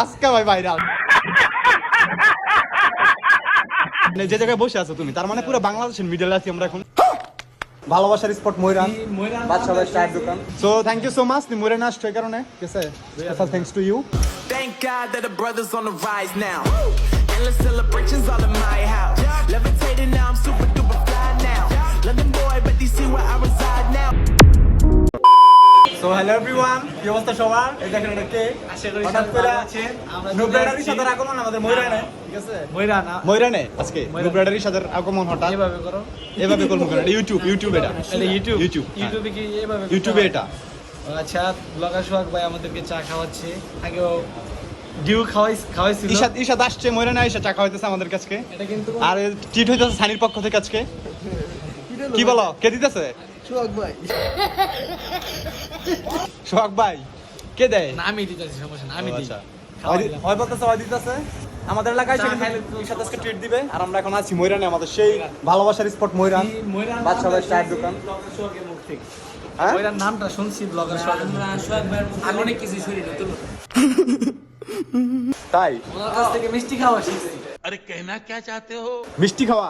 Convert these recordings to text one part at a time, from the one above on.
আজকে ভাই ভাইরাল মানে যে জায়গায় বসে আছো তুমি তার মানে পুরো বাংলাদেশের মিডলে আছি আমরা এখন ভালোবাসার স্পট ময়রান বাদশা ভাই চায়ের দোকান so thank you so much তুমি ময়রান আসছো এই কারণে ঠিক আছে special thanks to you Thank God that the brothers on the rise now. Endless celebrations all in my house. Levitating now, I'm super duper fly now. London boy, but they see where I reside now. So hello everyone কি অবস্থা সবার? এই দেখেন এটা কে? হঠাৎ করে নুব্রাডারি সাদার আগমন আমাদের ময়রানে। ঠিক আছে। ময়রান ময়রানে? আজকে? নুব্রাডারি সাদার আগমন হঠাৎ? এভাবে করো। এভাবে করব এটা ইউটিউব ইউটিউব এটা। এটা ইউটিউব ইউটিউব ইউটিউবে কি এভাবে ইউটিউবে এটা। আচ্ছা ব্লগার সোহাগ ভাই আমাদেরকে চা খাওয়াচ্ছে। আগেও ডিউ খাওয়াই খাওয়াইছিল। ঈশাদ ঈশাদ আসছে ময়রানে আইসা চা খাওয়াইতেছে আমাদের কাছে এটা কিন্তু আর ট্রিট হইতেছে সানির পক্ষ থেকে আজকে। কি বলো? কে দিতেছে? সোহাগ ভাই। সোহাগ ভাই কে দেয়? না আমি দিতেছি সমস্যা না আমি দিই। আচ্ছা। দিলাম। ওই বলতেছে ওই দিতেছে। আমাদের এলাকায় তো- আজকে ট্রিট দিবে আর আমরা এখন আছি ময়রানে আমাদের সেই ভালোবাসার স্পট ময়রান। ভাই চায়ের দোকান। হ্যাঁ? ময়রান নামটা শুনছি ব্লগার আমি অনেক কিছু শুনি নতুন। তাই? ওনার কাছ থেকে মিষ্টি খাওয়া শিখছি। মিষ্টি খাওয়া।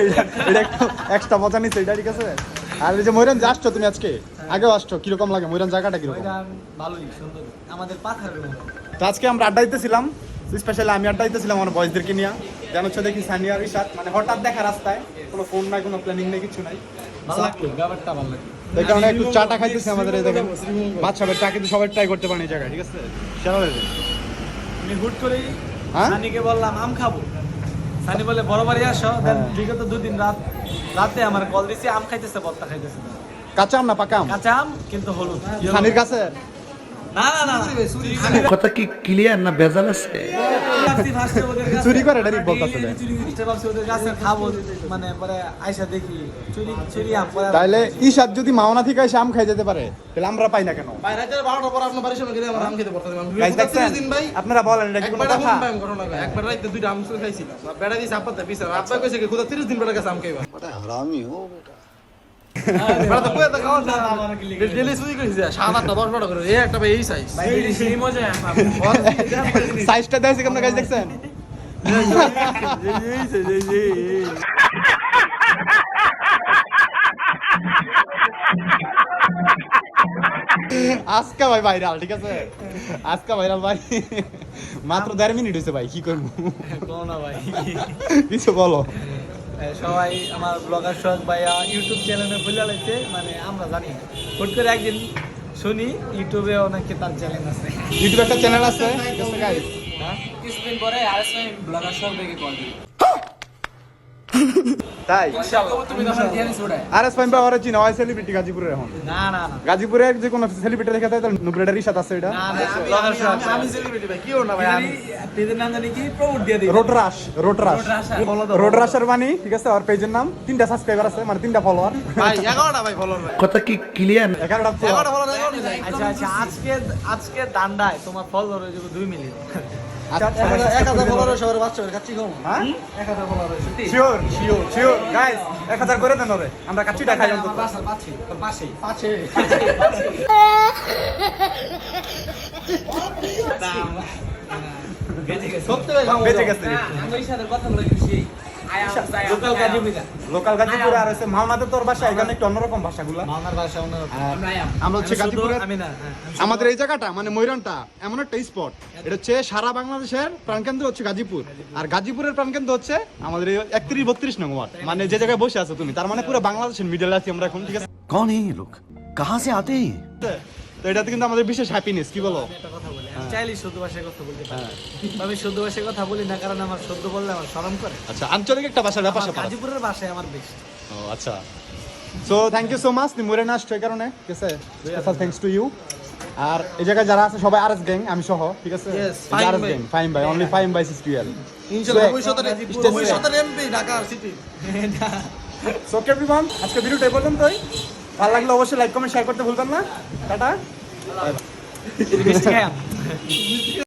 এটা- একটু এক্সট্রা মজা নিচ্ছে এটা ঠিক আছে? আর এই যে ময়রান যে আসছো তুমি আজকে? আগেও আসছো কীরকম লাগে? ময়রান জায়গাটা কীরকম? ভালোই সুন্দর আমাদের মতো। তো আজকে আমরা আড্ডা দিতেছিলাম স্পেশালি আমি আড্ডা দিতেছিলাম আমার বয়সদেরকে নিয়ে। যেন হচ্ছে দেখি সানিয়ার ইশাদ মানে হঠাৎ দেখা রাস্তায় কোনো ফোন নাই কোনো প্ল্যানিং নেই কিছু নাই। ভালো লাগল ব্যাপারটা ভালো লাগল। এই কারণে একটু চাটা খাইতেছি আমাদের এই দেখেন। চা কিন্তু সবাই ট্রাই করতে পারেন এই জায়গায় ঠিক আছে? সেরা হয়েছে আমি হুট করেই? সানিকে বললাম আম খাব? সানি বলে বড় বাড়ি আসো হ্যাঁ। বিগত দুদিন রাত রাতে আমার কল দিছি আম খাইতেছে বত্তা খাইতেছে। কাঁচা আম না পাকা আম? কাঁচা আম কিন্তু হলুদ। সানির কাছে? না না না কথা কি ক্লিয়ার না ভেজাল আছে? চুরি করে ডাইরেক্ট বলতাছে। ওদের কাছে খাব মানে পরে আয়সা দেখি চুরি চুরি আম পরে ইশাদ যদি মাওনা থেকে এসে আম খাই যেতে পারে তাহলে আমরা পাই না কেন? ভাই রাতের বারোটার পর আপনার বাড়ির সামনে গেলে আমার আম খেতে পারতাম। আমি দিন ভাই। আপনারা বলেন এটা কি কোনো কথা? ঘটনা। একবার রাইতে দুইটা আম চুরি খাইছিলাম। বেড়া দিয়েছে আপাতত পিছে। আব্বা কইছে কি খুদা 30 দিন বেড়া কাছে আম খাইবা। বেড়া তো কইতা খাওয়া না আমার কি লিখে ডেলি চুরি কইছে সাত আটটা দশ বারোটা করে এই একটা ভাই এই সাইজ ভাই এই সেই মজা সাইজটা দেখাইছে কেমন গাছ দেখছেন? আজকা ভাই ভাইরাল ঠিক আছে? আজকা ভাইরাল ভাই। মাত্র দেড় মিনিট হয়েছে ভাই কি করব? ভাই। কিছু বলো। সবাই আমার ব্লগার শখ ভাইয়া ইউটিউব চ্যানেলে ভুলে লাগছে মানে আমরা জানি। হুট করে একদিন শুনি ইউটিউবে অনেকে তার চ্যানেল আছে। ইউটিউবে একটা চ্যানেল আছে ঠিক কিছুদিন পরে আর ব্লগার শখ দেখে কল দিই তাই? আর এস ফাইম পাওয়ার চিনা হয় সেলিব্রিটি গাজীপুরের এখন। না না না। গাজীপুরের যে কোনো সেলিব্রিটি দেখে তাই তাহলে নুব্রেডারই সাথে আছে এটা। আমি- সেলিব্রিটি ভাই কি ওর না ভাই আমি পেজের নাম জানি কি? প্রমোট দিয়ে দিই। রোড রাশ রোড বাণী ঠিক আছে আর পেজের নাম। তিনটা সাবস্ক্রাইবার আছে মানে তিনটা ফলোয়ার ভাই 11টা ভাই ফলোয়ার কথা কি ক্লিয়ার এগারোটা 11টা ফলোয়ার আচ্ছা আচ্ছা আজকে আজকে দান্ডায় তোমার ফলোয়ার হয়ে যাবে দুই মিলিয়ন 1000 ফলোয়ার সবার বাচ্চা খাচ্ছি খাও শিওর শিওর শিওর গাইস এক হাজার করে দেন ওরে। আমরা কাচ্চিটা খাই অন্তত পাঁচে সত্যি ভাই খাও বেঁচে গেছে। আচ্ছা, লোকাল গাজীপুরা আর হচ্ছে মাওনাতে তোর ভাষা এখানে একটু অন্যরকম ভাষাগুলো মাওনার ভাষা অন্যরকম। আমরা হচ্ছে গাজীপুরা আমাদের এই জায়গাটা মানে ময়রানটা এমন একটা স্পট এটা হচ্ছে সারা বাংলাদেশের প্রাণকেন্দ্র হচ্ছে গাজীপুর। আর গাজীপুরের প্রাণকেন্দ্র হচ্ছে আমাদের এই একত্রিশ বত্রিশ নং ওয়ার্ড। মানে যে জায়গায় বসে আছো তুমি তার মানে পুরো বাংলাদেশের মিডলে আছি আমরা এখন ঠিক আছে? কোন এই লোক? কাহা সে আতে? তো এটাতে কিন্তু আমাদের বিশেষ হ্যাপিনেস কি বলো। চাইলেই শুদ্ধ ভাষায় কথা বলতে পারি। আমি শুদ্ধ ভাষায় কথা বলি না কারণ আমার শুদ্ধ বললে আমার শরম করে। আচ্ছা আঞ্চলিক একটা ভাষার ব্যাপার আছে। গাজীপুরের ভাষায় আমার বেশি ও আচ্ছা। So thank you so much তুমি মরে না এই কারণে। ঠিক আছে? স্পেশাল থ্যাঙ্কস টু ইউ আর এই জায়গায় যারা আছে সবাই আরএস গ্যাং আমি সহ ঠিক আছে? আরএস গ্যাং ফাইম ভাই অনলি ফাইম ইনশাআল্লাহ ভবিষ্যতে Stay ভবিষ্যতের MP Dhaka city so everyone আজকে ভিডিওটা এই পর্যন্তই। ভালো লাগলে অবশ্যই লাইক কমেন্ট শেয়ার করতে ভুলবেন না। টাটা। মিষ্টি খাই